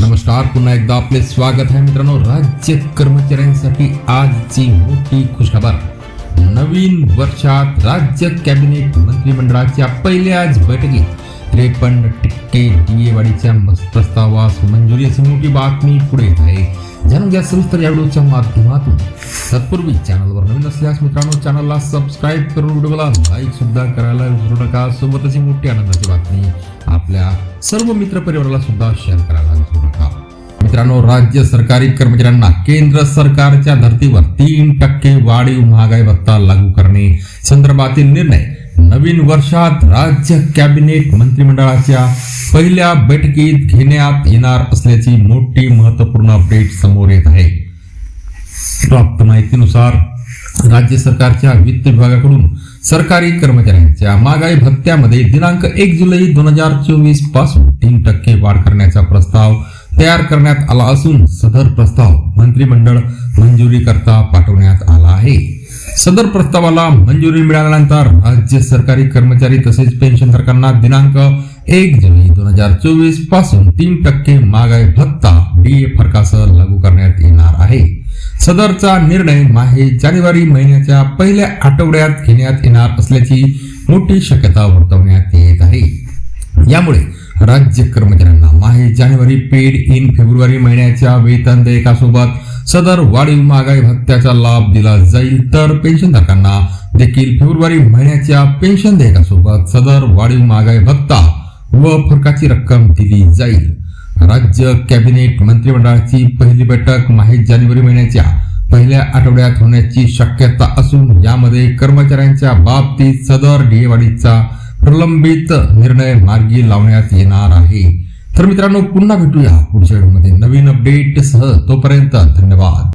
नमस्कार पुन्हा एकदा आपले स्वागत आहे मित्रांनो. राज्य कर्मचाऱ्यांसाठी आजची मोठी खुशखबर. नवीन वर्षात राज्य कॅबिनेट मंत्रिमंडळाच्या पहिल्याच बैठकीत त्रेपन्न टक्के डीए वाढीच्या प्रस्तावास मंजुरी. अशी मोठी बातमी पुढे येत आहे. जाणून घ्या सविस्तर या व्हिडिओच्या माध्यमातून तत्पूर्वी चॅनलवर नवीन असल्यास मित्रांनो चॅनलला सबस्क्राईब करून व्हिडिओला लाईक सुद्धा करायला विसरू नका. सोबतच ही मोठी आनंदाची बातमी आपल्या सर्व मित्र परिवाराला सुद्धा शेअर करायला मित्रांनो राज्य सरकारी कर्मचाऱ्यांना केंद्र सरकारच्या धर्तीवर तीन टक्के वाढीव महागाई भत्ता लागू करणे संदर्भातील निर्णय. नवीन वर्षात राज्य कॅबिनेट मंत्रिमंडळाच्या पहिल्या बैठकीत घेण्यात येणार असल्याची मोठी महत्वपूर्ण अपडेट समोर येत आहे. प्राप्त माहितीनुसार, राज्य सरकारच्या वित्त विभागाकडून सरकारी कर्मचाऱ्यांच्या महागाई भत्त्यामध्ये दिनांक एक जुलै दोन हज़ार चोवीस पासून तीन टक्के वाढ करण्याचा प्रस्ताव तयार करण्यात आला असून सदर प्रस्ताव मंत्रिमंडळ मंजुरी करता पाठवण्यात आला आहे. सदर प्रस्तावाला मंजुरी मिळाल्यानंतर राज्य सरकारी कर्मचारी तसेच पेन्शनधारकांना दिनांक एक जुलै दोन हजार चोवीसपासून तीन टक्के महागाई भत्ता डीए फरकासह लागू करण्यात येणार आहे. सदरचा निर्णय माहे जानेवारी महिन्याच्या पहिल्या आठवड्यात घेण्यात येणार असल्याची मोठी शक्यता वर्तवण्यात येत आहे. यामुळे राज्य कर्मचाऱ्यांना माहे जानेवारी पेड इन फेब्रुवारी महिन्याच्या वेतन देयकासोबत सदर वाढीव महागाई भत्त्याचा लाभ दिला जाईल तर पेन्शनधारकांना देखील फेब्रुवारी महिन्याच्या पेन्शन देयकासोबत सदर वाढीव महागाई भत्ता व फरकाची रक्कम दिली जाईल. राज्य कॅबिनेट मंत्रिमंडळाची पहिली बैठक माहे जानेवारी महिन्याच्या पहिल्या आठवड्यात होण्याची शक्यता असून यामध्ये कर्मचाऱ्यांच्या बाबतीत सदर ढियेवाढीचा प्रलंबित निर्णय मार्गी लावण्यात येणार आहे. तर मित्रांनो पुन्हा भेटूया पुढच्या व्हिडिओमध्ये. नवीन अपडेट सह तोपर्यंत धन्यवाद.